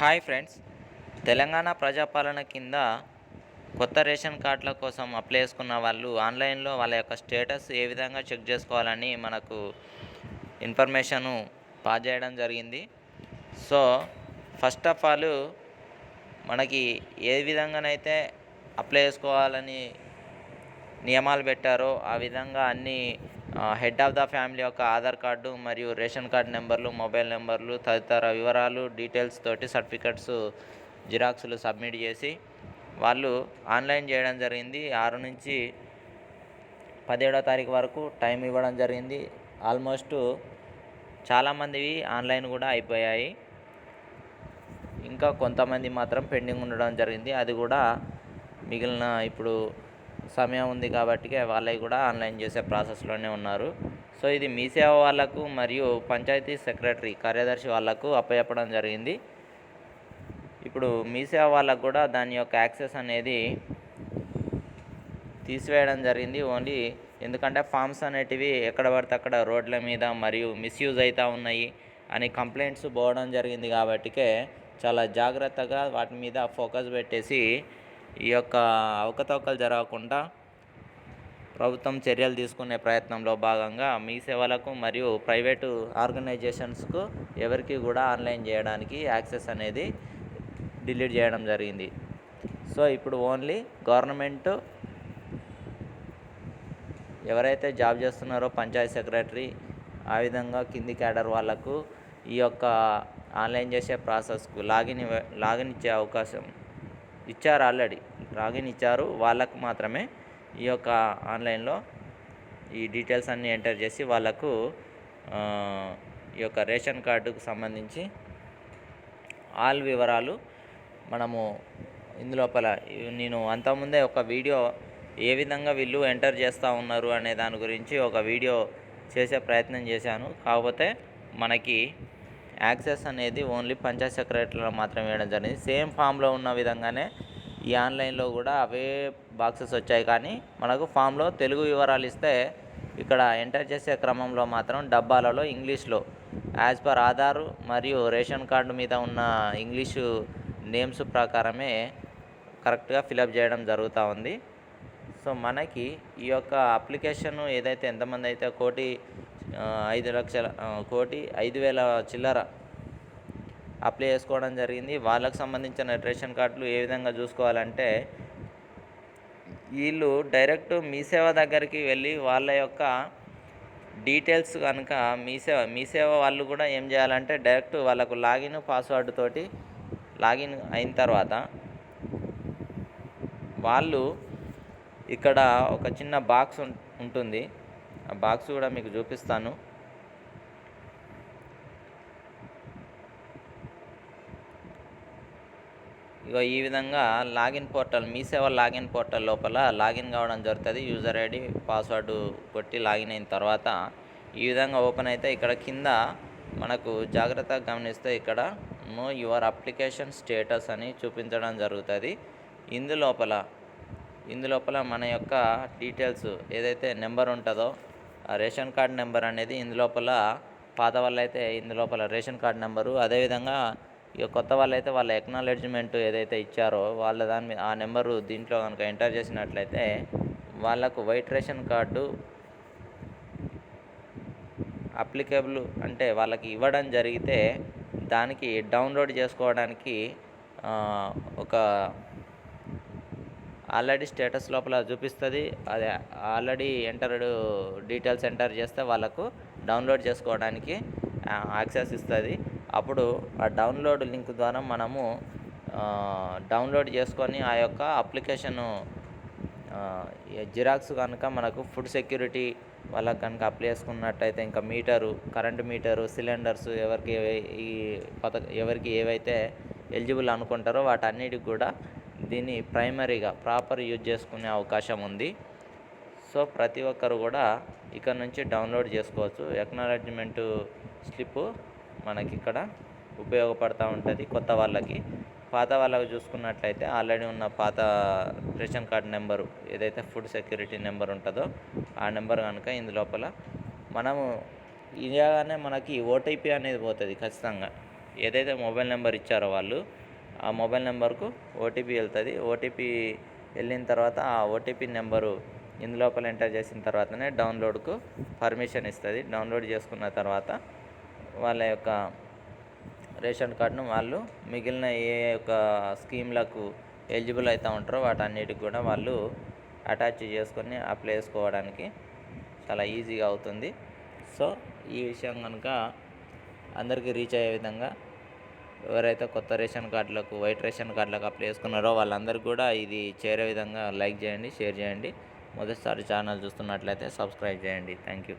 Hi friends. Telangana ప్రజాపాలన కింద కొత్త ration కార్డుల కోసం అప్లై చేసుకున్న వాళ్ళు ఆన్లైన్లో వాళ్ళ యొక్క స్టేటస్ ఏ విధంగా చెక్ చేసుకోవాలని మనకు ఇన్ఫర్మేషను పాస్ చేయడం జరిగింది. సో ఫస్ట్ ఆఫ్ ఆల్ మనకి ఏ విధంగానైతే అప్లై చేసుకోవాలని నియమాలు పెట్టారో ఆ విధంగా అన్ని హెడ్ ఆఫ్ ద ఫ్యామిలీ యొక్క ఆధార్ కార్డు మరియు రేషన్ కార్డు నెంబర్లు మొబైల్ నెంబర్లు తదితర వివరాలు డీటెయిల్స్ తోటి సర్టిఫికెట్స్ జిరాక్స్లు సబ్మిట్ చేసి వాళ్ళు ఆన్లైన్ చేయడం జరిగింది. ఆరు నుంచి పదిహేడో తారీఖు వరకు టైం ఇవ్వడం జరిగింది. ఆల్మోస్ట్ చాలామందివి ఆన్లైన్ కూడా అయిపోయాయి. ఇంకా కొంతమంది మాత్రం పెండింగ్ ఉండడం జరిగింది. అది కూడా మిగిలిన ఇప్పుడు సమయం ఉంది కాబట్టి వాళ్ళవి కూడా ఆన్లైన్ చేసే ప్రాసెస్లోనే ఉన్నారు. సో ఇది మీ సేవ వాళ్ళకు మరియు పంచాయతీ సెక్రటరీ కార్యదర్శి వాళ్ళకు అప్పచెప్పడం జరిగింది. ఇప్పుడు మీ సేవ వాళ్ళకు కూడా దాని యొక్క యాక్సెస్ అనేది తీసివేయడం జరిగింది ఓన్లీ. ఎందుకంటే ఫామ్స్ అనేటివి ఎక్కడ పడితే అక్కడ రోడ్ల మీద మరియు మిస్యూజ్ అవుతూ ఉన్నాయి అని కంప్లైంట్స్ పోవడం జరిగింది కాబట్టికే చాలా జాగ్రత్తగా వాటి మీద ఫోకస్ పెట్టేసి ఈ యొక్క అవకతవకలు జరగకుండా ప్రభుత్వం చర్యలు తీసుకునే ప్రయత్నంలో భాగంగా మీ సేవలకు మరియు ప్రైవేటు ఆర్గనైజేషన్స్కు ఎవరికి కూడా ఆన్లైన్ చేయడానికి యాక్సెస్ అనేది డిలీట్ చేయడం జరిగింది. సో ఇప్పుడు ఓన్లీ గవర్నమెంట్ ఎవరైతే జాబ్ చేస్తున్నారో పంచాయత్ సెక్రటరీ ఆ విధంగా కింది క్యాడర్ వాళ్ళకు ఈ యొక్క ఆన్లైన్ చేసే ప్రాసెస్కు లాగిన్ ఇవ్వ లాగిన్ ఇచ్చే అవకాశం ఇచ్చారు ఆల్రెడీ. లాగిన్ ఇచ్చారు. వాళ్ళకు మాత్రమే ఈ యొక్క ఆన్లైన్లో ఈ డీటెయిల్స్ అన్నీ ఎంటర్ చేసి వాళ్ళకు ఈ యొక్క రేషన్ కార్డుకు సంబంధించి ఆల్ వివరాలు మనము ఇందులోపల నేను అంతకుముందే ఒక వీడియో ఏ విధంగా వీళ్ళు ఎంటర్ చేస్తూ ఉన్నారు అనే దాని గురించి ఒక వీడియో చేసే ప్రయత్నం చేశాను. కాకపోతే మనకి యాక్సెస్ అనేది ఓన్లీ పంచాయత్ సెక్రటరీలో మాత్రమే వేయడం జరిగింది. సేమ్ ఫామ్లో ఉన్న విధంగానే ఈ ఆన్లైన్లో కూడా అవే బాక్సెస్ వచ్చాయి. కానీ మనకు ఫామ్లో తెలుగు వివరాలు ఇస్తే ఇక్కడ ఎంటర్ చేసే క్రమంలో మాత్రం డబ్బాలలో ఇంగ్లీష్లో యాజ్ పర్ ఆధార్ మరియు రేషన్ కార్డు మీద ఉన్న ఇంగ్లీషు నేమ్స్ ప్రకారమే కరెక్ట్గా ఫిలప్ చేయడం జరుగుతూ ఉంది. సో మనకి ఈ యొక్క అప్లికేషన్ ఏదైతే ఎంతమంది అయితే కోటి ఐదు లక్షల కోటి ఐదు వేల చిల్లర అప్లై చేసుకోవడం జరిగింది. వాళ్ళకు సంబంధించిన రేషన్ కార్డులు ఏ విధంగా చూసుకోవాలంటే వీళ్ళు డైరెక్ట్ మీ సేవ దగ్గరికి వెళ్ళి వాళ్ళ యొక్క డీటెయిల్స్ కనుక మీ సేవ మీ సేవ వాళ్ళు కూడా ఏం చేయాలంటే డైరెక్ట్ వాళ్ళకు లాగిన్ పాస్వర్డ్ తోటి లాగిన్ అయిన తర్వాత వాళ్ళు ఇక్కడ ఒక చిన్న బాక్స్ ఉంటుంది. ఆ బాక్స్ కూడా మీకు చూపిస్తాను. ఇక ఈ విధంగా లాగిన్ పోర్టల్ మీ సేవ లాగిన్ పోర్టల్ లోపల లాగిన్ కావడం జరుగుతుంది. యూజర్ ఐడి పాస్వర్డ్ కొట్టి లాగిన్ అయిన తర్వాత ఈ విధంగా ఓపెన్ అయితే ఇక్కడ కింద మనకు జాగ్రత్తగా గమనిస్తే ఇక్కడ నో యువర్ అప్లికేషన్ స్టేటస్ అని చూపించడం జరుగుతుంది. ఇందులోపల ఇందులోపల మన యొక్క డీటెయిల్స్ ఏదైతే నెంబర్ ఉంటుందో రేషన్ కార్డ్ నెంబర్ అనేది ఇందులోపల పాత వాళ్ళైతే ఇందులోపల రేషన్ కార్డ్ నెంబరు అదేవిధంగా ఇక కొత్త వాళ్ళైతే వాళ్ళ ఎక్నాలెడ్జ్మెంట్ ఏదైతే ఇచ్చారో వాళ్ళ దాని మీద ఆ నెంబరు దీంట్లో కనుక ఎంటర్ చేసినట్లయితే వాళ్ళకు వైట్ రేషన్ కార్డు అప్లికేబుల్ అంటే వాళ్ళకి ఇవ్వడం జరిగితే దానికి డౌన్లోడ్ చేసుకోవడానికి ఒక ఆల్రెడీ స్టేటస్ లోపల చూపిస్తుంది. అది ఆల్రెడీ ఎంటర్డ్ డీటెయిల్స్ ఎంటర్ చేస్తే వాళ్ళకు డౌన్లోడ్ చేసుకోవడానికి యాక్సెస్ ఇస్తుంది. అప్పుడు ఆ డౌన్లోడ్ లింక్ ద్వారా మనము డౌన్లోడ్ చేసుకొని ఆ యొక్క అప్లికేషను జిరాక్స్ కనుక మనకు ఫుడ్ సెక్యూరిటీ వాళ్ళకి కనుక అప్లై చేసుకున్నట్టయితే ఇంకా మీటరు కరెంటు మీటరు సిలిండర్స్ ఎవరికి ఈ పథక ఎవరికి ఏవైతే ఎలిజిబుల్ అనుకుంటారో వాటన్నిటికి కూడా దీన్ని ప్రైమరీగా ప్రాపర్ యూజ్ చేసుకునే అవకాశం ఉంది. సో ప్రతి ఒక్కరు కూడా ఇక్కడ నుంచి డౌన్లోడ్ చేసుకోవచ్చు. ఎక్నాలెడ్జ్మెంట్ స్లిప్ మనకి ఇక్కడ ఉపయోగపడుతూ ఉంటుంది కొత్త వాళ్ళకి. పాత వాళ్ళకి చూసుకున్నట్లయితే ఆల్రెడీ ఉన్న పాత రేషన్ కార్డ్ నెంబరు ఏదైతే ఫుడ్ సెక్యూరిటీ నెంబర్ ఉంటుందో ఆ నెంబర్ కనుక ఇందులోపల మనము ఇలాగానే మనకి ఓటీపీ అనేది పోతుంది ఖచ్చితంగా. ఏదైతే మొబైల్ నెంబర్ ఇచ్చారో వాళ్ళు ఆ మొబైల్ నెంబర్కు ఓటీపీ వెళ్తుంది. ఓటీపీ వెళ్ళిన తర్వాత ఆ ఓటీపీ నెంబరు ఇందులోపల ఎంటర్ చేసిన తర్వాతనే డౌన్లోడ్కు పర్మిషన్ ఇస్తుంది. డౌన్లోడ్ చేసుకున్న తర్వాత వాళ్ళ యొక్క రేషన్ కార్డును వాళ్ళు మిగిలిన ఏ యొక్క స్కీమ్లకు ఎలిజిబుల్ అవుతూ ఉంటారో వాటన్నిటికి కూడా వాళ్ళు అటాచ్ చేసుకొని అప్లై చేసుకోవడానికి చాలా ఈజీగా అవుతుంది. సో ఈ విషయం కనుక అందరికీ రీచ్ అయ్యే విధంగా ఎవరైతే కొత్త రేషన్ కార్డులకు వైట్ రేషన్ కార్డులకు అప్లై చేసుకున్నారో వాళ్ళందరికీ కూడా ఇది చేరే విధంగా లైక్ చేయండి షేర్ చేయండి. మొదటిసారి ఛానల్ చూస్తున్నట్లయితే సబ్స్క్రైబ్ చేయండి. Thank you